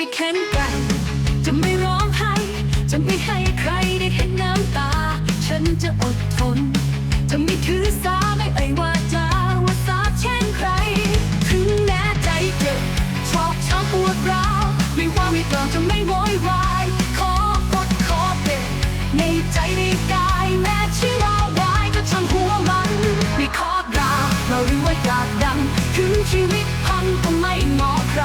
จะแข็งแกร่งจะไม่ร้องไห้จะไม่ให้ใครได้เห็นน้ำตา ฉันจะอดทน จะไม่ถือสาไม่เอ่ยวาจะว่าสาเช่นใคร ถึงแน่ใจเจ็ดชอบช้ำปวดร้าวไม่ว่าไม่กล่าจะไม่โวยวาย ขอกดขอเป็นในใจในกายแม้ชีวาวายก็ช่างหัวมันไม่ขอกราเราหรือว่าอยากดัง ถึงชีวิตพังก็ไม่งอใคร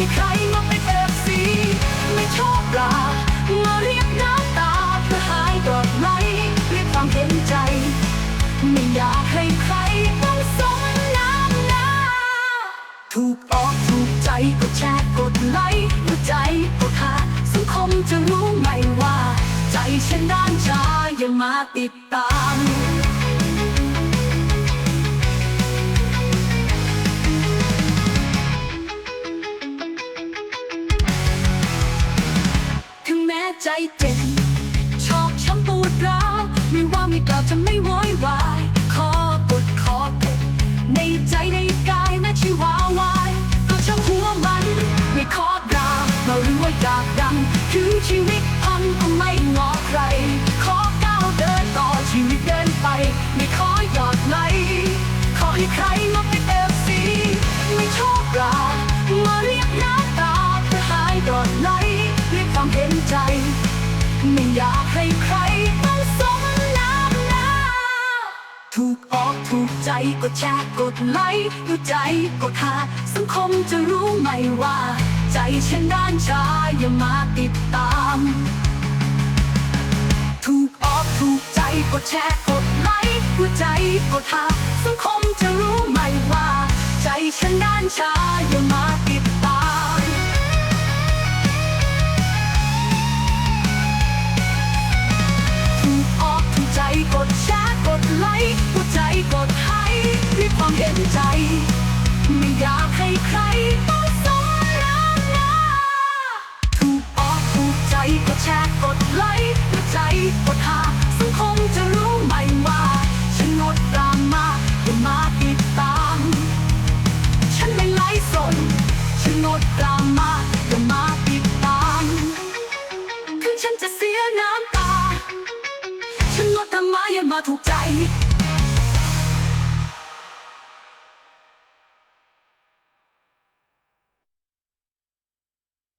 ให้ใครมาเป็นเอฟซีไม่ชอบรามาเรียกน้ำตาเพื่อหายกอดไหลเรียกความเห็นใจ ไม่อยากให้ใครต้องสมน้ำหน้าถูกออกถูกใจกดแชร์กดไลค์หัวใจกดหาสังคมจะรู้ไหมว่า ใจฉันด้านชายังมาติดตาม ร้าวไม่ว่าไม่กล่าวจะไม่โวยวายขอกดขอเก็บในใจในกายแม้ชีวาวายก็ช่างหัวมันไม่ขอดราเรารือว่าอยากดังถึงชีวิตพังก็ไม่งอใคร ขอก้าวเดินต่อชีวิตเดินไป ไม่ขอหยอดไหลขอให้ใครมาเป็นเอฟซีไม่ชอบรามาเรียกน้ำตาเพื่อหายดอดไหลเรียกความเห็นใจ ไม่อยากให้ใคร ถูกออกถูกใจกดแชร์กดไลค์ดูใจกดหาสังคมจะรู้ไหมว่า ใจฉันด้านชาอย่ามาติดตาม ถูกออกถูกใจกดแชร์กดไลค์ดูใจกดหาสังคมจะรู้ไหมว่า ใจฉันด้านชา เห็นใจ ไม่อยากให้ใครต้องสมน้ำหน้าถูกออกถูกใจกดแชร์กดไลค์หัวใจกดหาสังคมจะรู้ไหมว่าฉันงดดราม่าอย่ามาติดตาม ฉันไม่ไล่สนฉันงดดราม่าอย่ามาติดตามถึงฉันจะเสียน้ำตา ฉันงดธรรมะอย่ามาถูกใจ